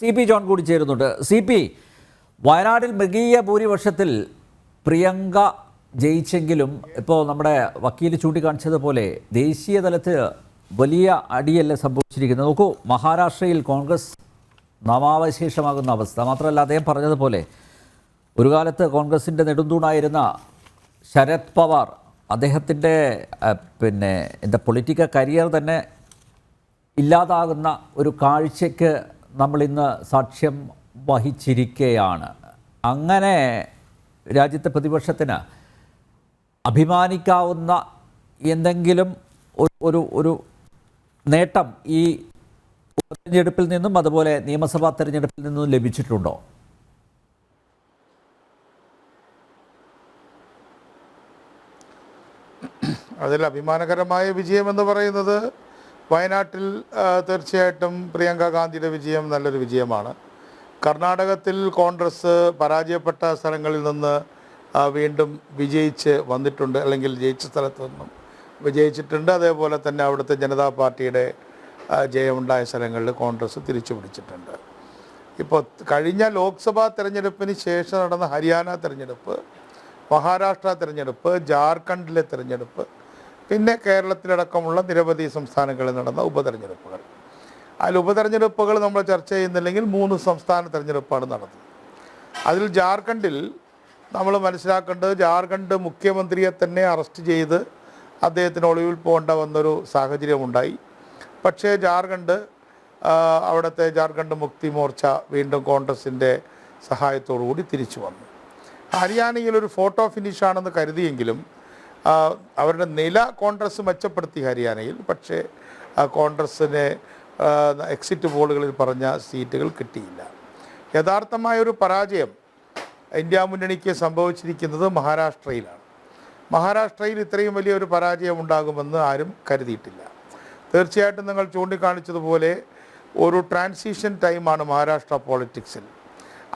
C P John കൂടി ചേരുന്നുണ്ട്. C P വയനാട്ടിൽ മൃഗീയ ഭൂരിപക്ഷത്തിൽ പ്രിയങ്ക ജയിച്ചെങ്കിലും ഇപ്പോൾ നമ്മുടെ വക്കീൽ ചൂണ്ടിക്കാണിച്ചതുപോലെ ദേശീയ തലത്തിൽ വലിയ അടിയല്ലേ സംഭവിച്ചിരിക്കുന്നത്. നോക്കൂ മഹാരാഷ്ട്രയിൽ കോൺഗ്രസ് നാമാവശേഷമാകുന്ന അവസ്ഥ. മാത്രമല്ല അദ്ദേഹം പറഞ്ഞതുപോലെ ഒരു കാലത്ത് കോൺഗ്രസിന്റെ നെടുന്തൂണായിരുന്ന ശരത് പവാർ അദ്ദേഹത്തിന്റെ പിന്നെ എന്താ പൊളിറ്റിക്കൽ കരിയർ തന്നെ ഇല്ലാതാകുന്ന ഒരു കാഴ്ചയ്ക്ക് നമ്മൾ ഇന്ന് സാക്ഷ്യം വഹിച്ചിരിക്കുകയാണ് അങ്ങനെ രാജ്യത്തെ പ്രതിപക്ഷത്തിന് അഭിമാനിക്കാവുന്ന എന്തെങ്കിലും ഒരു ഒരു ഒരു നേട്ടം ഈ തെരഞ്ഞെടുപ്പിൽ നിന്നും അതുപോലെ നിയമസഭാ തെരഞ്ഞെടുപ്പിൽ നിന്നും ലഭിച്ചിട്ടുണ്ടോ? അതിൽ അഭിമാനകരമായ വിജയം എന്ന് പറയുന്നത് വയനാട്ടിൽ തീർച്ചയായിട്ടും പ്രിയങ്ക ഗാന്ധിയുടെ വിജയം നല്ലൊരു വിജയമാണ്. കർണാടകത്തിൽ കോൺഗ്രസ് പരാജയപ്പെട്ട സ്ഥലങ്ങളിൽ നിന്ന് വീണ്ടും വിജയിച്ച് വന്നിട്ടുണ്ട് അല്ലെങ്കിൽ ജയിച്ച സ്ഥലത്ത് നിന്നും വിജയിച്ചിട്ടുണ്ട്. അതേപോലെ തന്നെ അവിടുത്തെ ജനതാ പാർട്ടിയുടെ ജയമുണ്ടായ സ്ഥലങ്ങളിൽ കോൺഗ്രസ് തിരിച്ചു പിടിച്ചിട്ടുണ്ട്. ഇപ്പോൾ കഴിഞ്ഞ ലോക്സഭാ തെരഞ്ഞെടുപ്പിന് ശേഷം നടന്ന ഹരിയാന തിരഞ്ഞെടുപ്പ് മഹാരാഷ്ട്ര തിരഞ്ഞെടുപ്പ് ജാർഖണ്ഡിലെ തെരഞ്ഞെടുപ്പ് പിന്നെ കേരളത്തിലടക്കമുള്ള നിരവധി സംസ്ഥാനങ്ങളിൽ നടന്ന ഉപതെരഞ്ഞെടുപ്പുകൾ. അതിൽ ഉപതെരഞ്ഞെടുപ്പുകൾ നമ്മൾ ചർച്ച ചെയ്യുന്നില്ലെങ്കിൽ മൂന്ന് സംസ്ഥാന തെരഞ്ഞെടുപ്പാണ് നടന്നത്. അതിൽ ജാർഖണ്ഡിൽ നമ്മൾ മനസ്സിലാക്കേണ്ടത് ജാർഖണ്ഡ് മുഖ്യമന്ത്രിയെ തന്നെ അറസ്റ്റ് ചെയ്ത് അദ്ദേഹത്തിന് ഒളിവിൽ പോകേണ്ട വന്നൊരു സാഹചര്യമുണ്ടായി. പക്ഷേ ജാർഖണ്ഡ് അവിടുത്തെ ജാർഖണ്ഡ് മുക്തി മോർച്ച വീണ്ടും കോൺഗ്രസിന്റെ സഹായത്തോടു കൂടി തിരിച്ചു വന്നു. ഹരിയാനയിൽ ഒരു ഫോട്ടോ ഫിനിഷാണെന്ന് കരുതിയെങ്കിലും അവരുടെ നില കോൺഗ്രസ് മെച്ചപ്പെടുത്തി ഹരിയാനയിൽ പക്ഷേ കോൺഗ്രസ്സിന് എക്സിറ്റ് പോളുകളിൽ പറഞ്ഞ സീറ്റുകൾ കിട്ടിയില്ല. യഥാർത്ഥമായൊരു പരാജയം ഇന്ത്യ മുന്നണിക്ക് സംഭവിച്ചിരിക്കുന്നത് മഹാരാഷ്ട്രയിലാണ്. മഹാരാഷ്ട്രയിൽ ഇത്രയും വലിയൊരു പരാജയം ഉണ്ടാകുമെന്ന് ആരും കരുതിയിട്ടില്ല. തീർച്ചയായിട്ടും നിങ്ങൾ ചൂണ്ടിക്കാണിച്ചതുപോലെ ഒരു ട്രാൻസിഷൻ ടൈമാണ് മഹാരാഷ്ട്ര പോളിറ്റിക്സിൽ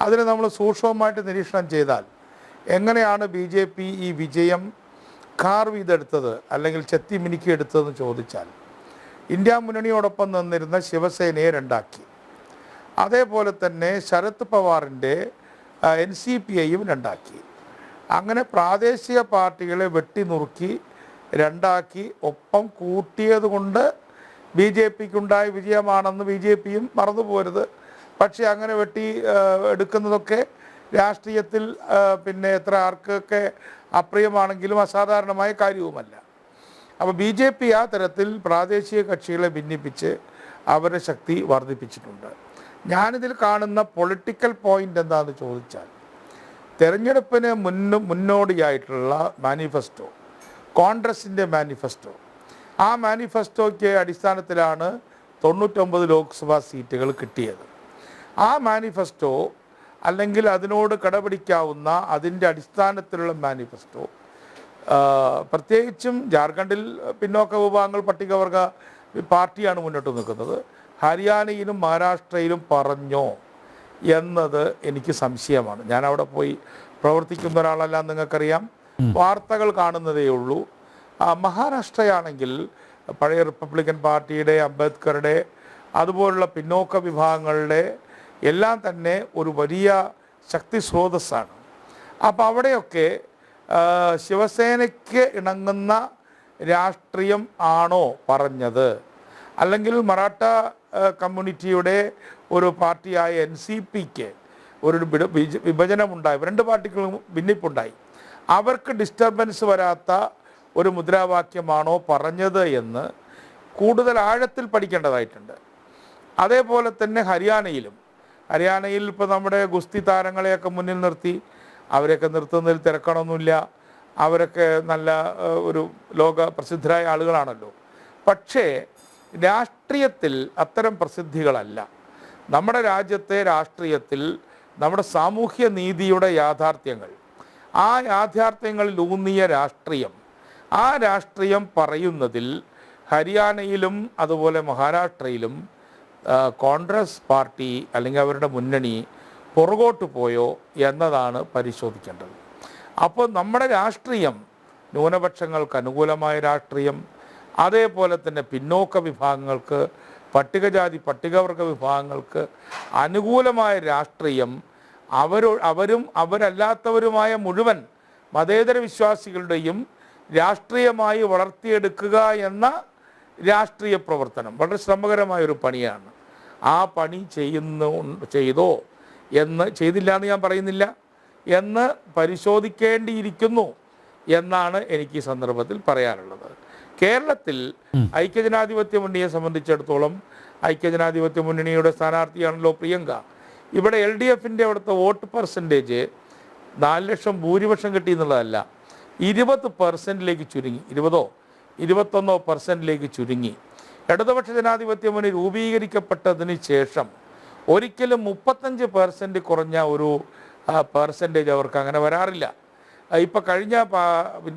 അതിന് നമ്മൾ സൂക്ഷ്മമായിട്ട് നിരീക്ഷണം ചെയ്താൽ എങ്ങനെയാണ് ബി ജെ പി ഈ വിജയം കാർവ് ചെയ്തെടുത്തത് അല്ലെങ്കിൽ ചെത്തി മിനുക്കി എടുത്തതെന്ന് ചോദിച്ചാൽ ഇന്ത്യ മുന്നണിയോടൊപ്പം നിന്നിരുന്ന ശിവസേനയെ രണ്ടാക്കി. അതേപോലെ തന്നെ ശരത് പവാറിന്റെ എൻ സി പി ഐയും രണ്ടാക്കി. അങ്ങനെ പ്രാദേശിക പാർട്ടികളെ വെട്ടി നുറുക്കി രണ്ടാക്കി. ഒപ്പം കൂട്ടിയത് കൊണ്ട് ബി ജെ പിക്കുണ്ടായ വിജയമാണെന്ന് ബി ജെ പിയും മറന്നു പോരുത് പക്ഷേ അങ്ങനെ വെട്ടി എടുക്കുന്നതൊക്കെ രാഷ്ട്രീയത്തിൽ പിന്നെ എത്ര ആർക്കൊക്കെ അപ്രിയമാണെങ്കിലും അസാധാരണമായ കാര്യവുമല്ല. അപ്പോൾ ബി ജെ പി ആ തരത്തിൽ പ്രാദേശിക കക്ഷികളെ ഭിന്നിപ്പിച്ച് അവരുടെ ശക്തി വർദ്ധിപ്പിച്ചിട്ടുണ്ട്. ഞാനിതിൽ കാണുന്ന പൊളിറ്റിക്കൽ പോയിന്റ് എന്താണെന്ന് ചോദിച്ചാൽ തെരഞ്ഞെടുപ്പിന് മുന്ന് മുന്നോടിയായിട്ടുള്ള മാനിഫെസ്റ്റോ കോൺഗ്രസിന്റെ മാനിഫെസ്റ്റോ ആ മാനിഫെസ്റ്റോയ്ക്ക് അടിസ്ഥാനത്തിലാണ് തൊണ്ണൂറ്റൊമ്പത് ലോക്സഭാ സീറ്റുകൾ കിട്ടിയത്. ആ മാനിഫെസ്റ്റോ അല്ലെങ്കിൽ അതിനോട് കടപിടിക്കാവുന്ന അതിന്റെ അടിസ്ഥാനത്തിലുള്ള മാനിഫെസ്റ്റോ. പ്രത്യേകിച്ചും ജാർഖണ്ഡിൽ പിന്നോക്ക വിഭാഗങ്ങൾ പട്ടികവർഗ പാർട്ടിയാണ് മുന്നോട്ട് നിൽക്കുന്നത്. ഹരിയാനയിലും മഹാരാഷ്ട്രയിലും പറഞ്ഞോ എന്നത് എനിക്ക് സംശയമാണ്. ഞാൻ അവിടെ പോയി പ്രവർത്തിക്കുന്ന ഒരാളല്ല നിങ്ങൾക്കറിയാം. വാർത്തകൾ കാണുന്നതേ ഉള്ളൂ. മഹാരാഷ്ട്രയാണെങ്കിൽ പഴയ റിപ്പബ്ലിക്കൻ പാർട്ടിയുടെ അംബേദ്കറുടെ അതുപോലുള്ള പിന്നോക്ക വിഭാഗങ്ങളുടെ എല്ലാം തന്നെ ഒരു വലിയ ശക്തി സ്രോതസ്സാണ്. അപ്പോൾ അവിടെയൊക്കെ ശിവസേനയ്ക്ക് ഇണങ്ങുന്ന രാഷ്ട്രീയം ആണോ പറഞ്ഞത്? അല്ലെങ്കിൽ മറാഠ കമ്മ്യൂണിറ്റിയുടെ ഒരു പാർട്ടിയായ എൻ സി പിക്ക് ഒരു വിഭജനമുണ്ടായി രണ്ട് പാർട്ടികളും ഭിന്നിപ്പുണ്ടായി. അവർക്ക് ഡിസ്റ്റർബൻസ് വരാത്ത ഒരു മുദ്രാവാക്യമാണോ പറഞ്ഞത് എന്ന് കൂടുതൽ ആഴത്തിൽ പഠിക്കേണ്ടതായിട്ടുണ്ട്. അതേപോലെ തന്നെ ഹരിയാനയിലും ഹരിയാനയിൽ ഇപ്പോൾ നമ്മുടെ ഗുസ്തി താരങ്ങളെയൊക്കെ മുന്നിൽ നിർത്തി. അവരെയൊക്കെ നിർത്തുന്നതിൽ തിരക്കണമൊന്നുമില്ല. അവരൊക്കെ നല്ല ഒരു ലോക പ്രസിദ്ധരായ ആളുകളാണല്ലോ. പക്ഷേ രാഷ്ട്രീയത്തിൽ അത്തരം പ്രസിദ്ധികളല്ല. നമ്മുടെ രാജ്യത്തെ രാഷ്ട്രീയത്തിൽ നമ്മുടെ സാമൂഹ്യ നീതിയുടെ യാഥാർത്ഥ്യങ്ങൾ ആ യാഥാർത്ഥ്യങ്ങളിൽ ഊന്നിയ രാഷ്ട്രീയം ആ രാഷ്ട്രീയം പറയുന്നതിൽ ഹരിയാനയിലും അതുപോലെ മഹാരാഷ്ട്രയിലും കോൺഗ്രസ് പാർട്ടി അല്ലെങ്കിൽ അവരുടെ മുന്നണി പുറകോട്ട് പോയോ എന്നതാണ് പരിശോധിക്കേണ്ടത്. അപ്പോൾ നമ്മുടെ രാഷ്ട്രീയം ന്യൂനപക്ഷങ്ങൾക്ക് അനുകൂലമായ രാഷ്ട്രീയം അതേപോലെ തന്നെ പിന്നോക്ക വിഭാഗങ്ങൾക്ക് പട്ടികജാതി പട്ടികവർഗ വിഭാഗങ്ങൾക്ക് അനുകൂലമായ രാഷ്ട്രീയം അവരോ അവരും അവരല്ലാത്തവരുമായ മുഴുവൻ മതേതര വിശ്വാസികളുടെയും രാഷ്ട്രീയമായി വളർത്തിയെടുക്കുക എന്ന രാഷ്ട്രീയ പ്രവർത്തനം വളരെ ശ്രമകരമായ ഒരു പണിയാണ്. ആ പണി ചെയ്യുന്നു ചെയ്തോ എന്ന് ചെയ്തില്ല എന്ന് ഞാൻ പറയുന്നില്ല എന്ന് പരിശോധിക്കേണ്ടിയിരിക്കുന്നു എന്നാണ് എനിക്ക് ഈ സന്ദർഭത്തിൽ പറയാനുള്ളത്. കേരളത്തിൽ ഐക്യജനാധിപത്യ മുന്നണിയെ സംബന്ധിച്ചിടത്തോളം ഐക്യജനാധിപത്യ മുന്നണിയുടെ സ്ഥാനാർത്ഥിയാണല്ലോ പ്രിയങ്ക. ഇവിടെ എൽ ഡി എഫിന്റെ അവിടുത്തെ വോട്ട് പെർസെന്റേജ് നാല് ലക്ഷം ഭൂരിപക്ഷം കിട്ടി എന്നുള്ളതല്ല ഇരുപത് പെർസെന്റിലേക്ക് ചുരുങ്ങി. ഇരുപതോ ഇരുപത്തൊന്നോ പെർസെന്റിലേക്ക് ചുരുങ്ങി. ഇടതുപക്ഷ ജനാധിപത്യ മുന്നണി രൂപീകരിക്കപ്പെട്ടതിന് ശേഷം ഒരിക്കലും മുപ്പത്തഞ്ച് പെർസെന്റ് കുറഞ്ഞ ഒരു പെർസെന്റേജ് അവർക്ക് അങ്ങനെ വരാറില്ല. ഇപ്പം കഴിഞ്ഞ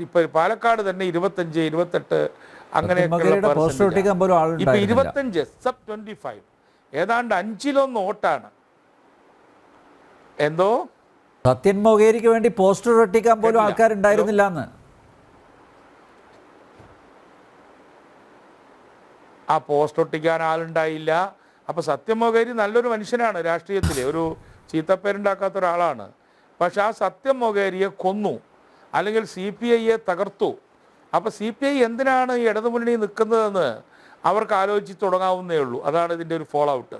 ഇപ്പൊ പാലക്കാട് തന്നെ ഇരുപത്തഞ്ച് ഇരുപത്തെട്ട് അങ്ങനെയൊക്കെയുള്ള ഇപ്പം ഇരുപത്തഞ്ച് സബ് ട്വന്റി ഫൈവ് ഏതാണ്ട് അഞ്ചിലൊന്ന് വോട്ടാണ്. എന്തോ? സത്യൻ മൊകേരിക്ക് വേണ്ടി പോസ്റ്റർ ഒട്ടിക്കാൻ പോലും. ആൾക്കാരുണ്ടായിരുന്നില്ല എന്ന് ആ പോസ്റ്റ് ഒട്ടിക്കാൻ ആളുണ്ടായില്ല. അപ്പോൾ സത്യമൊകേരി നല്ലൊരു മനുഷ്യനാണ് രാഷ്ട്രീയത്തിൽ ഒരു ചീത്തപ്പേരുണ്ടാക്കാത്ത ഒരാളാണ്. പക്ഷെ ആ സത്യം മൊകേരിയെ കൊന്നു. അല്ലെങ്കിൽ സി പി ഐയെ തകർത്തു. അപ്പോൾ സി പി ഐ എന്തിനാണ് ഈ ഇടതുമുന്നണി നിൽക്കുന്നതെന്ന് അവർക്ക് ആലോചിച്ച് തുടങ്ങാവുന്നേ ഉള്ളൂ. അതാണ് ഇതിന്റെ ഒരു ഫോളോ ഔട്ട്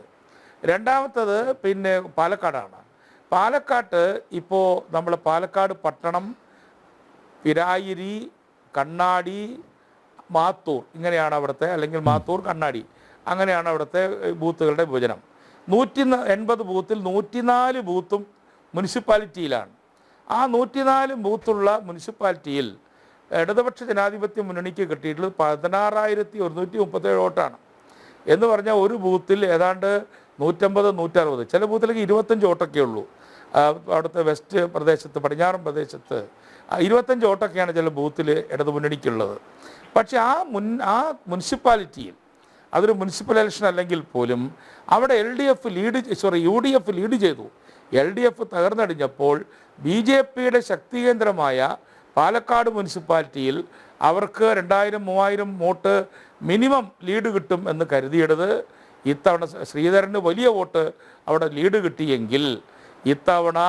രണ്ടാമത്തത് പിന്നെ പാലക്കാടാണ്. പാലക്കാട്ട് ഇപ്പോൾ നമ്മൾ പാലക്കാട് പട്ടണം പിരായിരി കണ്ണാടി മാത്തൂർ. ഇങ്ങനെയാണ് അവിടുത്തെ അല്ലെങ്കിൽ മാത്തൂർ കണ്ണാടി. അങ്ങനെയാണ് അവിടുത്തെ ബൂത്തുകളുടെ വിഭജനം. നൂറ്റി എൺപത് ബൂത്തിൽ നൂറ്റിനാല് ബൂത്തും മുനിസിപ്പാലിറ്റിയിലാണ്. ആ നൂറ്റിനാല് ബൂത്തുള്ള മുനിസിപ്പാലിറ്റിയിൽ ഇടതുപക്ഷ ജനാധിപത്യ മുന്നണിക്ക് കിട്ടിയിട്ടുള്ളത് പതിനാറായിരത്തി ഒരുന്നൂറ്റി മുപ്പത്തേഴ് വോട്ടാണ്. എന്ന് പറഞ്ഞാൽ ഒരു ബൂത്തിൽ ഏതാണ്ട് നൂറ്റമ്പത് നൂറ്ററുപത്. ചില ബൂത്തിലേക്ക് ഇരുപത്തഞ്ച് വോട്ടൊക്കെ ഉള്ളൂ. അവിടുത്തെ വെസ്റ്റ് പ്രദേശത്ത് പടിഞ്ഞാറൻ പ്രദേശത്ത്. ഇരുപത്തഞ്ച് വോട്ടൊക്കെയാണ് ചില ബൂത്തിൽ ഇടതു മുന്നണിക്കുള്ളത് പക്ഷേ ആ മുൻ ആ മുനിസിപ്പാലിറ്റിയിൽ അതൊരു മുനിസിപ്പൽ ഇലക്ഷൻ അല്ലെങ്കിൽ പോലും അവിടെ L D F lead sorry U D F lead ചെയ്തു. എൽ ഡി എഫ് തകർന്നടിഞ്ഞപ്പോൾ ബി ജെ പിയുടെ ശക്തി കേന്ദ്രമായ പാലക്കാട് മുനിസിപ്പാലിറ്റിയിൽ അവർക്ക് രണ്ടായിരം മൂവായിരം വോട്ട് മിനിമം ലീഡ് കിട്ടും എന്ന് കരുതിയിടത് ഇത്തവണ ശ്രീധരന് വലിയ വോട്ട് അവിടെ ലീഡ് കിട്ടിയെങ്കിൽ ഇത്തവണ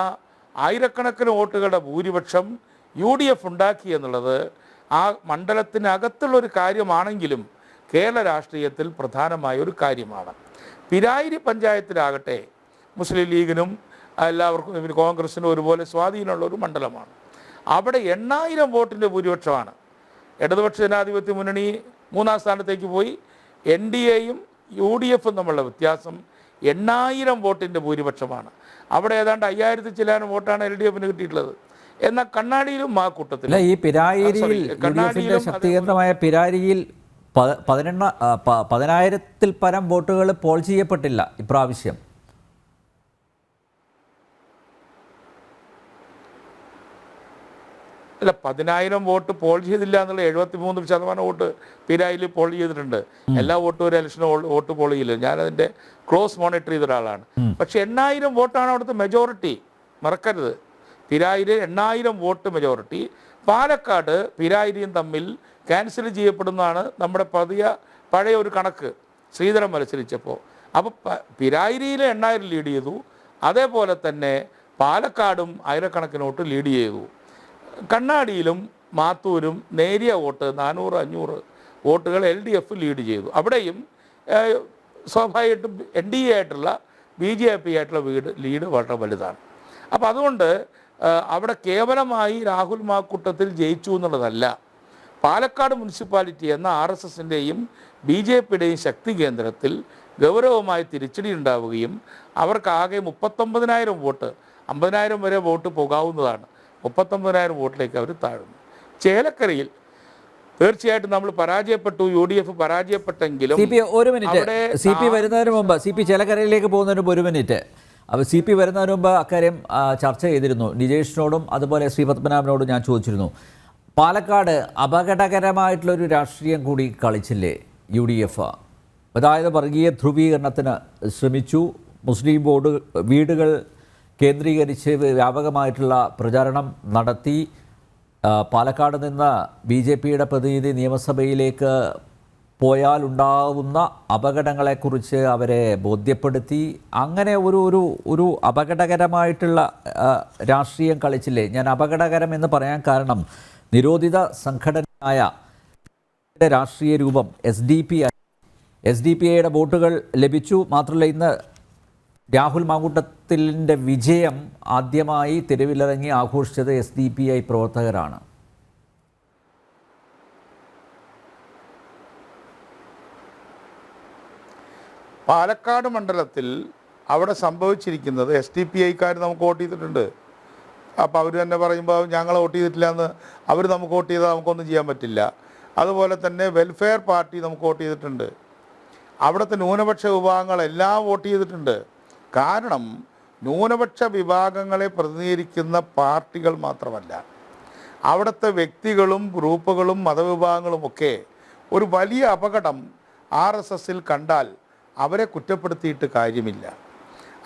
ആയിരക്കണക്കിന് വോട്ടുകളുടെ ഭൂരിപക്ഷം യു ഡി എഫ് ഉണ്ടാക്കി എന്നുള്ളത് ആ മണ്ഡലത്തിനകത്തുള്ള ഒരു കാര്യമാണെങ്കിലും കേരള രാഷ്ട്രീയത്തിൽ പ്രധാനമായ ഒരു കാര്യമാണ്. പിരായിരി പഞ്ചായത്തിലാകട്ടെ മുസ്ലിം ലീഗിനും എല്ലാവർക്കും പിന്നെ കോൺഗ്രസിനും ഒരുപോലെ സ്വാധീനമുള്ള ഒരു മണ്ഡലമാണ്. അവിടെ എണ്ണായിരം വോട്ടിന്റെ ഭൂരിപക്ഷമാണ്. ഇടതുപക്ഷ ജനാധിപത്യ മുന്നണി മൂന്നാം സ്ഥാനത്തേക്ക് പോയി എൻ ഡി എയും യു ഡി എഫും തമ്മിലുള്ള വ്യത്യാസം എണ്ണായിരം വോട്ടിന്റെ ഭൂരിപക്ഷമാണ്. അവിടെ ഏതാണ്ട് അയ്യായിരത്തി ചില്ലാനും വോട്ടാണ് എൽ ഡി എഫിന് കിട്ടിയിട്ടുള്ളത്. എന്നാൽ കണ്ണാടിയിലും ആ കൂട്ടത്തിൽ ഈ പിരായിരിയിൽ ശക്തി കേന്ദ്രമായ പിരാരിയിൽ പതിനെണ്ണ പതിനായിരത്തിൽ പരം വോട്ടുകൾ പോൾ ചെയ്യപ്പെട്ടില്ല ഇപ്രാവശ്യം. അല്ല പതിനായിരം വോട്ട് പോൾ ചെയ്തില്ല എന്നുള്ള എഴുപത്തി മൂന്ന് ശതമാനം വോട്ട് പിരായിൽ പോൾ ചെയ്തിട്ടുണ്ട്. എല്ലാ വോട്ടും ഒരു ഇലക്ഷന് വോട്ട് പോൾ ചെയ്യില്ല. ഞാനതിന്റെ ക്ലോസ് മോണിറ്റർ ചെയ്ത ഒരാളാണ് പക്ഷെ എണ്ണായിരം വോട്ടാണ് അവിടുത്തെ മെജോറിറ്റി മറക്കരുത്. പിരായിൽ എണ്ണായിരം വോട്ട് മെജോറിറ്റി പാലക്കാട് പിരായിരിയും തമ്മിൽ ക്യാൻസൽ ചെയ്യപ്പെടുന്നതാണ് നമ്മുടെ പതിയ പഴയ ഒരു കണക്ക്. ശ്രീധരൻ മത്സരിച്ചപ്പോൾ. അപ്പോൾ പിരായിരിയിൽ എണ്ണായിരം ലീഡ് ചെയ്തു. അതേപോലെ തന്നെ പാലക്കാടും ആയിരക്കണക്കിന് വോട്ട് ലീഡ് ചെയ്തു. കണ്ണാടിയിലും മാത്തൂരും നേരിയ വോട്ട് നാനൂറ് അഞ്ഞൂറ് വോട്ടുകൾ എൽ ഡി എഫ് ലീഡ് ചെയ്തു. അവിടെയും സ്വാഭാവികമായിട്ടും എൻ ഡി എ ആയിട്ടുള്ള ബി ജെ പി ആയിട്ടുള്ള വീട് ലീഡ് വളരെ വലുതാണ്. അപ്പോൾ അതുകൊണ്ട് അവിടെ കേവലമായി രാഹുൽ മാക്കൂട്ടത്തിൽ ജയിച്ചു എന്നുള്ളതല്ല. പാലക്കാട് മുനിസിപ്പാലിറ്റി എന്ന ആർ എസ് എസിന്റെയും ബി ജെ പിയുടെയും ശക്തി കേന്ദ്രത്തിൽ ഗൗരവമായി തിരിച്ചടി ഉണ്ടാവുകയും അവർക്കാകെ മുപ്പത്തൊമ്പതിനായിരം വോട്ട് അമ്പതിനായിരം വരെ വോട്ട് പോകാവുന്നതാണ്. മുപ്പത്തൊമ്പതിനായിരം വോട്ടിലേക്ക് അവർ താഴുന്നു. ചേലക്കരയിൽ തീർച്ചയായിട്ടും നമ്മൾ പരാജയപ്പെട്ടു യു ഡി എഫ് പരാജയപ്പെട്ടെങ്കിലും ഒരു മിനിറ്റ്. സി പി വരുന്നതിന് മുമ്പ് സി പി ചിലക്കരയിലേക്ക് പോകുന്നതിന് മുമ്പ് ഒരു മിനിറ്റ്. അപ്പോൾ സി പി വരുന്നതിന് മുമ്പ് അക്കാര്യം ചർച്ച ചെയ്തിരുന്നു. നിജേഷിനോടും അതുപോലെ ശ്രീ പത്മനാഭനോടും ഞാൻ ചോദിച്ചിരുന്നു. പാലക്കാട് അപകടകരമായിട്ടുള്ളൊരു രാഷ്ട്രീയം കൂടി കളിച്ചില്ലേ യു ഡി എഫ് അതായത് വർഗീയ ധ്രുവീകരണത്തിന് ശ്രമിച്ചു. മുസ്ലിം ബോർഡ് വീടുകൾ കേന്ദ്രീകരിച്ച് വ്യാപകമായിട്ടുള്ള പ്രചാരണം നടത്തി. പാലക്കാട് നിന്ന് ബി ജെ പിയുടെ പ്രതിനിധി നിയമസഭയിലേക്ക് പോയാൽ ഉണ്ടാവുന്ന അപകടങ്ങളെക്കുറിച്ച് അവരെ ബോധ്യപ്പെടുത്തി അങ്ങനെ ഒരു ഒരു ഒരു അപകടകരമായിട്ടുള്ള രാഷ്ട്രീയം കളിച്ചില്ലേ? ഞാൻ അപകടകരം എന്ന് പറയാൻ കാരണം നിരോധിത സംഘടനയായ രാഷ്ട്രീയ രൂപം S D P S D P ഐയുടെ വോട്ടുകൾ ലഭിച്ചു. മാത്രമല്ല ഇന്ന് രാഹുൽ മാങ്കൂട്ടത്തിലിന്റെ വിജയം ആദ്യമായി തെരുവിലിറങ്ങി ആഘോഷിച്ചത് എസ് ഡി പി ഐ പ്രവർത്തകരാണ്. പാലക്കാട് മണ്ഡലത്തിൽ അവിടെ സംഭവിച്ചിരിക്കുന്നത് എസ് ഡി പി ഐക്കാർ നമുക്ക് വോട്ട് ചെയ്തിട്ടുണ്ട്. അപ്പോൾ അവർ തന്നെ പറയുമ്പോൾ ഞങ്ങൾ വോട്ട് ചെയ്തിട്ടില്ല എന്ന് അവർ നമുക്ക് വോട്ട് ചെയ്താൽ നമുക്കൊന്നും ചെയ്യാൻ പറ്റില്ല. അതുപോലെ തന്നെ വെൽഫെയർ പാർട്ടി നമുക്ക് വോട്ട് ചെയ്തിട്ടുണ്ട്. അവിടുത്തെ ന്യൂനപക്ഷ വിഭാഗങ്ങളെല്ലാം വോട്ട് ചെയ്തിട്ടുണ്ട്. കാരണം ന്യൂനപക്ഷ വിഭാഗങ്ങളെ പ്രതിനിധീകരിക്കുന്ന പാർട്ടികൾ മാത്രമല്ല അവിടുത്തെ വ്യക്തികളും ഗ്രൂപ്പുകളും മതവിഭാഗങ്ങളും ഒക്കെ ഒരു വലിയ അപകടം ആർ എസ് എസിൽ കണ്ടാൽ അവരെ കുറ്റപ്പെടുത്തിയിട്ട് കാര്യമില്ല.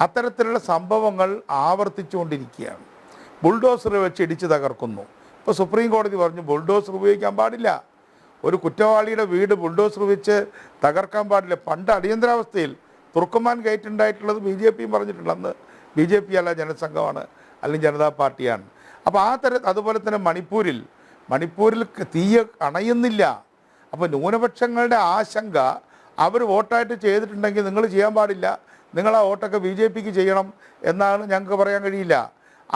അത്തരത്തിലുള്ള സംഭവങ്ങൾ ആവർത്തിച്ചുകൊണ്ടിരിക്കുകയാണ്. ബുൾഡോസർ വെച്ച് ഇടിച്ച് തകർക്കുന്നു. ഇപ്പോൾ സുപ്രീം കോടതി പറഞ്ഞു ബുൾഡോസർ ഉപയോഗിക്കാൻ പാടില്ല. ഒരു കുറ്റവാളിയുടെ വീട് ബുൾഡോസർ വെച്ച് തകർക്കാൻ പാടില്ല. പണ്ട് അടിയന്തരാവസ്ഥയിൽ തുർക്കുമാൻ ഗേറ്റ് ഉണ്ടായിട്ടുള്ളത് ബി ജെ പിയും പറഞ്ഞിട്ടുണ്ട്. അന്ന് ബി ജെ പി അല്ല ജനസംഘമാണ് അല്ലെങ്കിൽ ജനതാ പാർട്ടിയാണ്. അപ്പോൾ ആ തര അതുപോലെ തന്നെ മണിപ്പൂരിൽ മണിപ്പൂരിൽ തീയ അണയുന്നില്ല. അപ്പോൾ ന്യൂനപക്ഷങ്ങളുടെ ആശങ്ക അവർ വോട്ടായിട്ട് ചെയ്തിട്ടുണ്ടെങ്കിൽ നിങ്ങൾ ചെയ്യാൻ പാടില്ല. നിങ്ങൾ ആ വോട്ടൊക്കെ ബി ജെ പിക്ക് ചെയ്യണം എന്നാണ് ഞങ്ങൾക്ക് പറയാൻ കഴിയില്ല.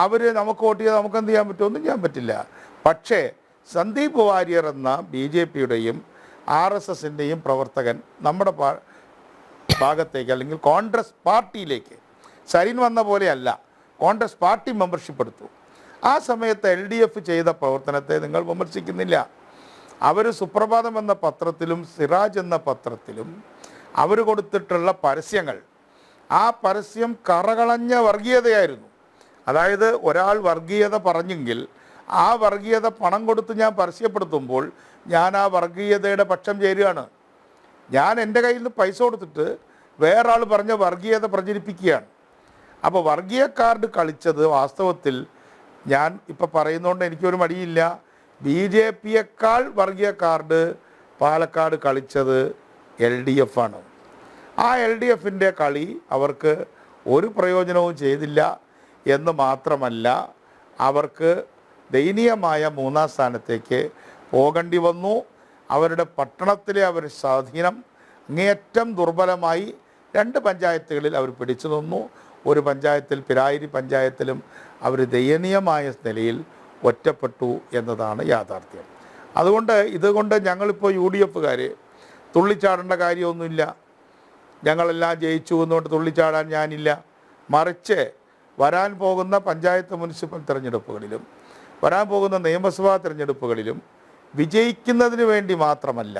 അവർ നമുക്ക് വോട്ട് ചെയ്താൽ നമുക്ക് എന്ത് ചെയ്യാൻ പറ്റും? ഒന്നും ചെയ്യാൻ പറ്റില്ല. പക്ഷേ സന്ദീപ് വാര്യർ എന്ന ബി ജെ പിയുടെയും ആർ എസ് എസിന്റെയും പ്രവർത്തകൻ നമ്മുടെ പാ ഭാഗത്തേക്ക് അല്ലെങ്കിൽ കോൺഗ്രസ് പാർട്ടിയിലേക്ക് സരിൻ വന്ന പോലെയല്ല കോൺഗ്രസ് പാർട്ടി മെമ്പർഷിപ്പ് എടുത്തു ആ സമയത്ത് എൽ ഡി എഫ് ചെയ്ത പ്രവർത്തനത്തെ നിങ്ങൾ വിമർശിക്കുന്നില്ല. അവർ സുപ്രഭാതം എന്ന പത്രത്തിലും സിറാജ് എന്ന പത്രത്തിലും അവർ കൊടുത്തിട്ടുള്ള പരസ്യങ്ങൾ. ആ പരസ്യം കറകളഞ്ഞ വർഗീയതയായിരുന്നു. അതായത് ഒരാൾ വർഗീയത പറഞ്ഞെങ്കിൽ ആ വർഗീയത പണം കൊടുത്ത് ഞാൻ പരസ്യപ്പെടുത്തുമ്പോൾ ഞാൻ ആ വർഗീയതയുടെ പക്ഷം ചേരുകയാണ്. ഞാൻ എന്റെ കയ്യിൽ നിന്ന് പൈസ കൊടുത്തിട്ട് വേറൊരാൾ പറഞ്ഞ വർഗീയത പ്രചരിപ്പിക്കുകയാണ്. അപ്പോൾ വർഗീയ കാർഡ് കളിച്ചത് വാസ്തവത്തിൽ ഞാൻ ഇപ്പം പറയുന്നതുകൊണ്ട് എനിക്കൊരു മടിയില്ല. ബി ജെ പിയേക്കാൾ വർഗീയ കാർഡ് പാലക്കാട് കളിച്ചത് എൽ ഡി എഫ് ആണ് ആ എൽ ഡി എഫിന്റെ കളി അവർക്ക് ഒരു പ്രയോജനവും ചെയ്തില്ല എന്ന് മാത്രമല്ല അവർക്ക് ദയനീയമായ മൂന്നാം സ്ഥാനത്തേക്ക് പോകേണ്ടി വന്നു. അവരുടെ പട്ടണത്തിലെ അവർ സ്വാധീനം അങ്ങേയറ്റം ദുർബലമായി രണ്ട് പഞ്ചായത്തുകളിൽ അവർ പിടിച്ചു നിന്നു. ഒരു പഞ്ചായത്തിൽ പിരായിരി പഞ്ചായത്തിലും അവർ ദയനീയമായ നിലയിൽ ഒറ്റപ്പെട്ടു എന്നതാണ് യാഥാർത്ഥ്യം. അതുകൊണ്ട് ഇതുകൊണ്ട് ഞങ്ങളിപ്പോൾ യു ഡി എഫുകാർ തുള്ളിച്ചാടേണ്ട കാര്യമൊന്നുമില്ല. ഞങ്ങളെല്ലാം ജയിച്ചു എന്നുകൊണ്ട് തുള്ളിച്ചാടാൻ ഞാനില്ല. മറിച്ച് വരാൻ പോകുന്ന പഞ്ചായത്ത് മുനിസിപ്പൽ തിരഞ്ഞെടുപ്പുകളിലും വരാൻ പോകുന്ന നിയമസഭാ തിരഞ്ഞെടുപ്പുകളിലും വിജയിക്കുന്നതിന് വേണ്ടി മാത്രമല്ല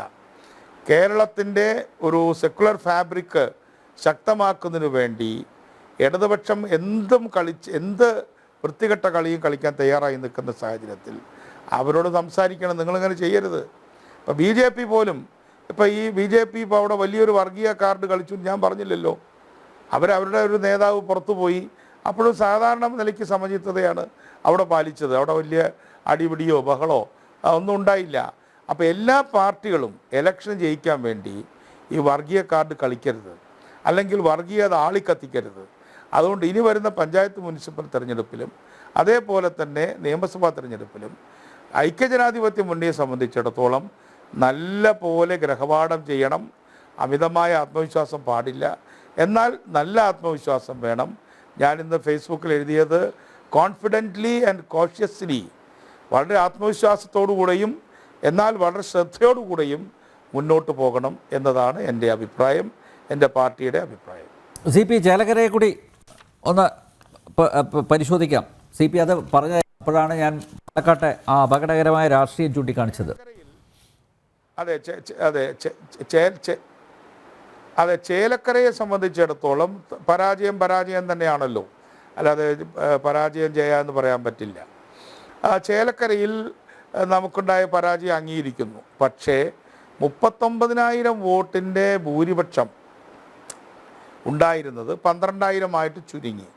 കേരളത്തിന്റെ ഒരു സെക്കുലർ ഫാബ്രിക് ശക്തമാക്കുന്നതിന് വേണ്ടി ഇടതുപക്ഷം എന്തും കളിച്ച് എന്ത് വൃത്തികെട്ട കളിയും കളിക്കാൻ തയ്യാറായി നിൽക്കുന്ന സാഹചര്യത്തിൽ അവരോട് സംസാരിക്കണം. നിങ്ങളിങ്ങനെ ചെയ്യരുത്. ഇപ്പം ബി ജെ പി പോലും ഇപ്പം ഈ ബി ജെ പി ഇപ്പോൾ അവിടെ വലിയൊരു വർഗീയ കാർഡ് കളിച്ചു ഞാൻ പറഞ്ഞില്ലല്ലോ. അവരവരുടെ ഒരു നേതാവ് പുറത്തു പോയി. അപ്പോഴും സാധാരണ നിലയ്ക്ക് സമചിത്തതയാണ് അവിടെ പാലിച്ചത്. അവിടെ വലിയ അടിപിടിയോ ബഹളോ ഒന്നും ഉണ്ടായില്ല. അപ്പോൾ എല്ലാ പാർട്ടികളും എലക്ഷൻ ജയിക്കാൻ വേണ്ടി ഈ വർഗീയ കാർഡ് കളിക്കരുത്. അല്ലെങ്കിൽ വർഗീയത ആളിക്കത്തിക്കരുത്. അതുകൊണ്ട് ഇനി വരുന്ന പഞ്ചായത്ത് മുനിസിപ്പൽ തിരഞ്ഞെടുപ്പിലും അതേപോലെ തന്നെ നിയമസഭാ തിരഞ്ഞെടുപ്പിലും ഐക്യജനാധിപത്യ മുന്നണിയെ സംബന്ധിച്ചിടത്തോളം നല്ല പോലെ ഗ്രഹപാഠം ചെയ്യണം. അമിതമായ ആത്മവിശ്വാസം പാടില്ല. എന്നാൽ നല്ല ആത്മവിശ്വാസം വേണം. ഞാനിന്ന് ഫേസ്ബുക്കിൽ എഴുതിയത് കോൺഫിഡന്റ്ലി ആൻഡ് കോഷ്യസ്ലി വളരെ ആത്മവിശ്വാസത്തോടു കൂടെയും എന്നാൽ വളരെ ശ്രദ്ധയോടുകൂടെയും മുന്നോട്ട് പോകണം എന്നതാണ് എന്റെ അഭിപ്രായം എന്റെ പാർട്ടിയുടെ അഭിപ്രായം. സി പി ചേലക്കരയെ കൂടി ഒന്ന് പരിശോധിക്കാം. സി പി അത് പറഞ്ഞ അപ്പോഴാണ് ഞാൻ പാലക്കാട്ടെ ആ അപകടകരമായ രാഷ്ട്രീയം ചൂണ്ടിക്കാണിച്ചത്. അതെ അതെ അതെ ചേലക്കരയെ സംബന്ധിച്ചിടത്തോളം പരാജയം പരാജയം തന്നെയാണല്ലോ. അല്ലാതെ പരാജയം ജയ എന്ന് പറയാൻ പറ്റില്ല. ചേലക്കരയിൽ നമുക്കുണ്ടായ പരാജയം അംഗീകരിക്കുന്നു. പക്ഷേ മുപ്പത്തൊമ്പതിനായിരം വോട്ടിന്റെ ഭൂരിപക്ഷം ഉണ്ടായിരുന്നത് പന്ത്രണ്ടായിരമായിട്ട് ചുരുങ്ങി.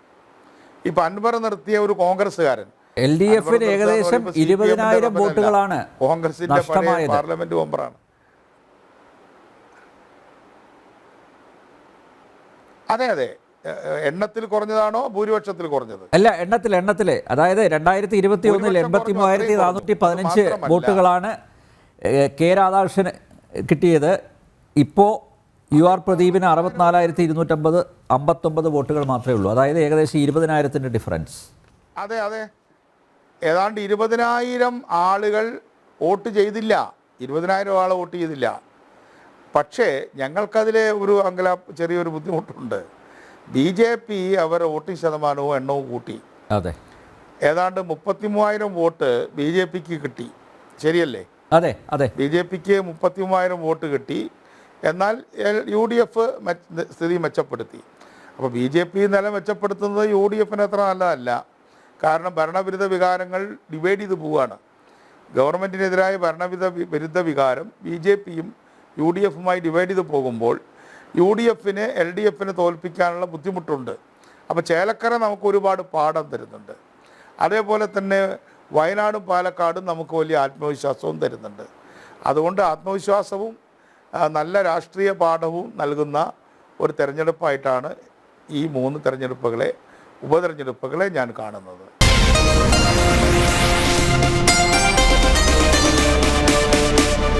ഇപ്പൊ അൻവർ നിർത്തിയ ഒരു കോൺഗ്രസ്സുകാരൻ. എൽ ഡി എഫിന് ഏകദേശം ഇരുപതിനായിരം വോട്ടുകളാണ് കോൺഗ്രസിന്റെ പഴയ പാർലമെന്റ് മെമ്പറാണ്. അതെ അതെ. എണ്ണത്തിൽ കുറഞ്ഞതാണോ ഭൂരിപക്ഷത്തിൽ കുറഞ്ഞത്? അല്ല എണ്ണത്തിൽ എണ്ണത്തിൽ. അതായത് രണ്ടായിരത്തി ഇരുപത്തി ഒന്നിൽ എൺപത്തി മൂവായിരത്തി നാനൂറ്റി പതിനഞ്ച് വോട്ടുകളാണ് കെ രാധാകൃഷ്ണന് കിട്ടിയത്. ഇപ്പോൾ യു ആർ പ്രദീപിന് അറുപത്തിനാലായിരത്തി ഇരുന്നൂറ്റമ്പത് അമ്പത്തൊമ്പത് വോട്ടുകൾ മാത്രമേ ഉള്ളൂ. അതായത് ഏകദേശം ഇരുപതിനായിരത്തിന്റെ ഡിഫറൻസ്. അതെ അതെ. ഏതാണ്ട് ഇരുപതിനായിരം ആളുകൾ വോട്ട് ചെയ്തില്ല. ഇരുപതിനായിരം ആൾ വോട്ട് ചെയ്തില്ല. പക്ഷേ ഞങ്ങൾക്കതിലെ ഒരു അങ്കല ചെറിയൊരു ബുദ്ധിമുട്ടുണ്ട്. ബി ജെ പി അവരുടെ വോട്ടിംഗ് ശതമാനവും എണ്ണവും കൂട്ടി. അതെ. ഏതാണ്ട് മുപ്പത്തി മൂവായിരം വോട്ട് ബി ജെ പിക്ക് കിട്ടി. ശരിയല്ലേ? അതെ അതെ. ബി ജെ പിക്ക് മുപ്പത്തി മൂവായിരം വോട്ട് കിട്ടി. എന്നാൽ യു ഡി എഫ് സ്ഥിതി മെച്ചപ്പെടുത്തി. അപ്പോൾ ബി ജെ പി നില മെച്ചപ്പെടുത്തുന്നത് യു ഡി എഫിന് അത്ര നല്ലതല്ല. കാരണം ഭരണവിരുദ്ധ വികാരങ്ങൾ ഡിവൈഡ് ചെയ്ത് പോവുകയാണ് ഗവൺമെന്റിനെതിരായ ഭരണവിധ വിരുദ്ധ വികാരം ബി ജെ പിയും യു ഡി എഫുമായി ഡിവൈഡ് ചെയ്ത് പോകുമ്പോൾ യു ഡി എഫിന് എൽ ഡി എഫിനെ തോൽപ്പിക്കാനുള്ള ബുദ്ധിമുട്ടുണ്ട്. അപ്പോൾ ചേലക്കര നമുക്ക് ഒരുപാട് പാഠം തരുന്നുണ്ട്. അതേപോലെ തന്നെ വയനാടും പാലക്കാടും നമുക്ക് വലിയ ആത്മവിശ്വാസവും തരുന്നുണ്ട്. അതുകൊണ്ട് ആത്മവിശ്വാസവും നല്ല രാഷ്ട്രീയ പാഠവും നൽകുന്ന ഒരു തെരഞ്ഞെടുപ്പായിട്ടാണ് ഈ മൂന്ന് തെരഞ്ഞെടുപ്പുകളെ ഉപതെരഞ്ഞെടുപ്പുകളെ ഞാൻ കാണുന്നത്.